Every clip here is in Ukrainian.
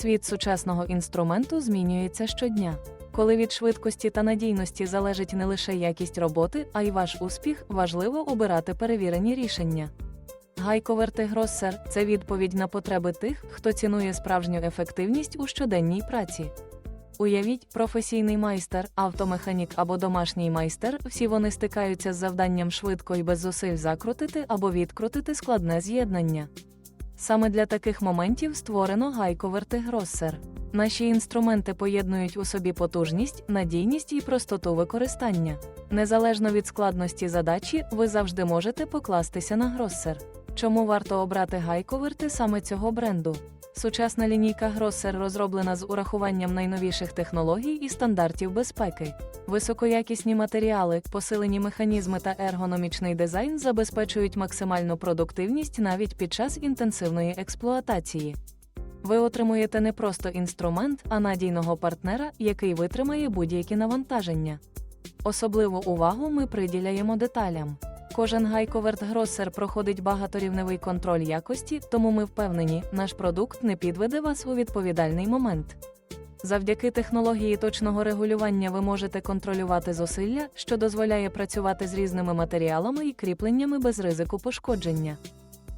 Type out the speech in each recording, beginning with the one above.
Світ сучасного інструменту змінюється щодня. Коли від швидкості та надійності залежить не лише якість роботи, а й ваш успіх, важливо обирати перевірені рішення. Гайковерти Гроссер це відповідь на потреби тих, хто цінує справжню ефективність у щоденній праці. Уявіть, професійний майстер, автомеханік або домашній майстер, всі вони стикаються з завданням швидко і без зусиль закрутити або відкрутити складне з'єднання. Саме для таких моментів створено гайковерти Гроссер. Наші інструменти поєднують у собі потужність, надійність і простоту використання. Незалежно від складності задачі, ви завжди можете покластися на Гроссер. Чому варто обрати гайковерти саме цього бренду? Сучасна лінійка Гроссер розроблена з урахуванням найновіших технологій і стандартів безпеки. Високоякісні матеріали, посилені механізми та ергономічний дизайн забезпечують максимальну продуктивність навіть під час інтенсивної експлуатації. Ви отримуєте не просто інструмент, а надійного партнера, який витримає будь-які навантаження. Особливу увагу ми приділяємо деталям. Кожен гайковерт Гроссер проходить багаторівневий контроль якості, тому ми впевнені, наш продукт не підведе вас у відповідальний момент. Завдяки технології точного регулювання ви можете контролювати зусилля, що дозволяє працювати з різними матеріалами і кріпленнями без ризику пошкодження.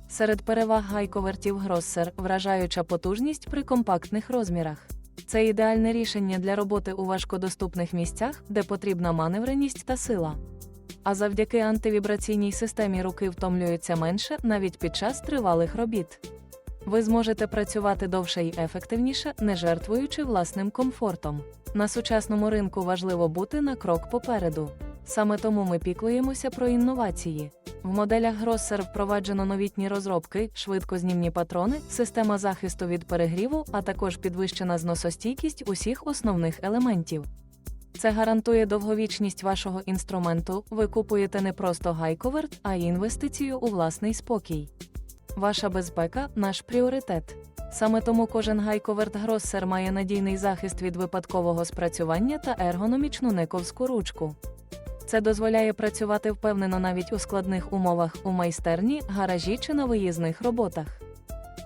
Серед переваг гайковертів Гроссер вражаюча потужність при компактних розмірах. Це ідеальне рішення для роботи у важкодоступних місцях, де потрібна маневреність та сила. А завдяки антивібраційній системі руки втомлюються менше навіть під час тривалих робіт. Ви зможете працювати довше й ефективніше, не жертвуючи власним комфортом. На сучасному ринку важливо бути на крок попереду. Саме тому ми піклуємося про інновації. В моделях Гроссер впроваджено новітні розробки, швидкознімні патрони, система захисту від перегріву, а також підвищена зносостійкість усіх основних елементів. Це гарантує довговічність вашого інструменту. Ви купуєте не просто гайковерт, а й інвестицію у власний спокій. Ваша безпека наш пріоритет. Саме тому кожен гайковерт Гроссер має надійний захист від випадкового спрацювання та ергономічну нековську ручку. Це дозволяє працювати впевнено навіть у складних умовах у майстерні, гаражі чи на виїзних роботах.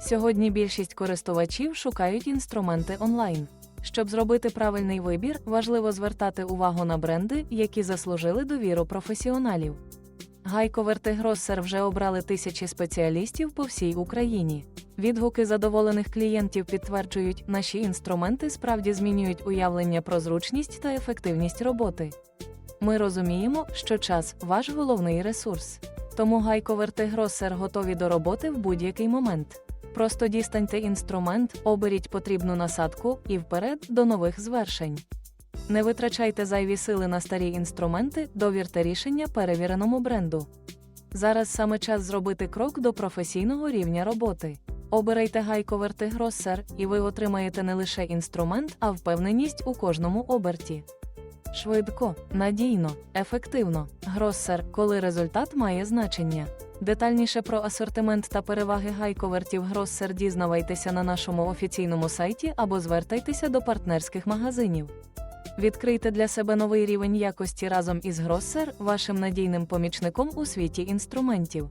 Сьогодні більшість користувачів шукають інструменти онлайн. Щоб зробити правильний вибір, важливо звертати увагу на бренди, які заслужили довіру професіоналів. Гайковерти Гроссер вже обрали тисячі спеціалістів по всій Україні. Відгуки задоволених клієнтів підтверджують, наші інструменти справді змінюють уявлення про зручність та ефективність роботи. Ми розуміємо, що час ваш головний ресурс. Тому гайковерти Гроссер готові до роботи в будь-який момент. Просто дістаньте інструмент, оберіть потрібну насадку і вперед до нових звершень. Не витрачайте зайві сили на старі інструменти, довірте рішення перевіреному бренду. Зараз саме час зробити крок до професійного рівня роботи. Обирайте гайковерти Гроссер, і ви отримаєте не лише інструмент, а впевненість у кожному оберті. Швидко, надійно, ефективно. Гроссер, коли результат має значення. Детальніше про асортимент та переваги гайковертів Гроссер дізнавайтеся на нашому офіційному сайті або звертайтеся до партнерських магазинів. Відкрийте для себе новий рівень якості разом із Гроссер, вашим надійним помічником у світі інструментів.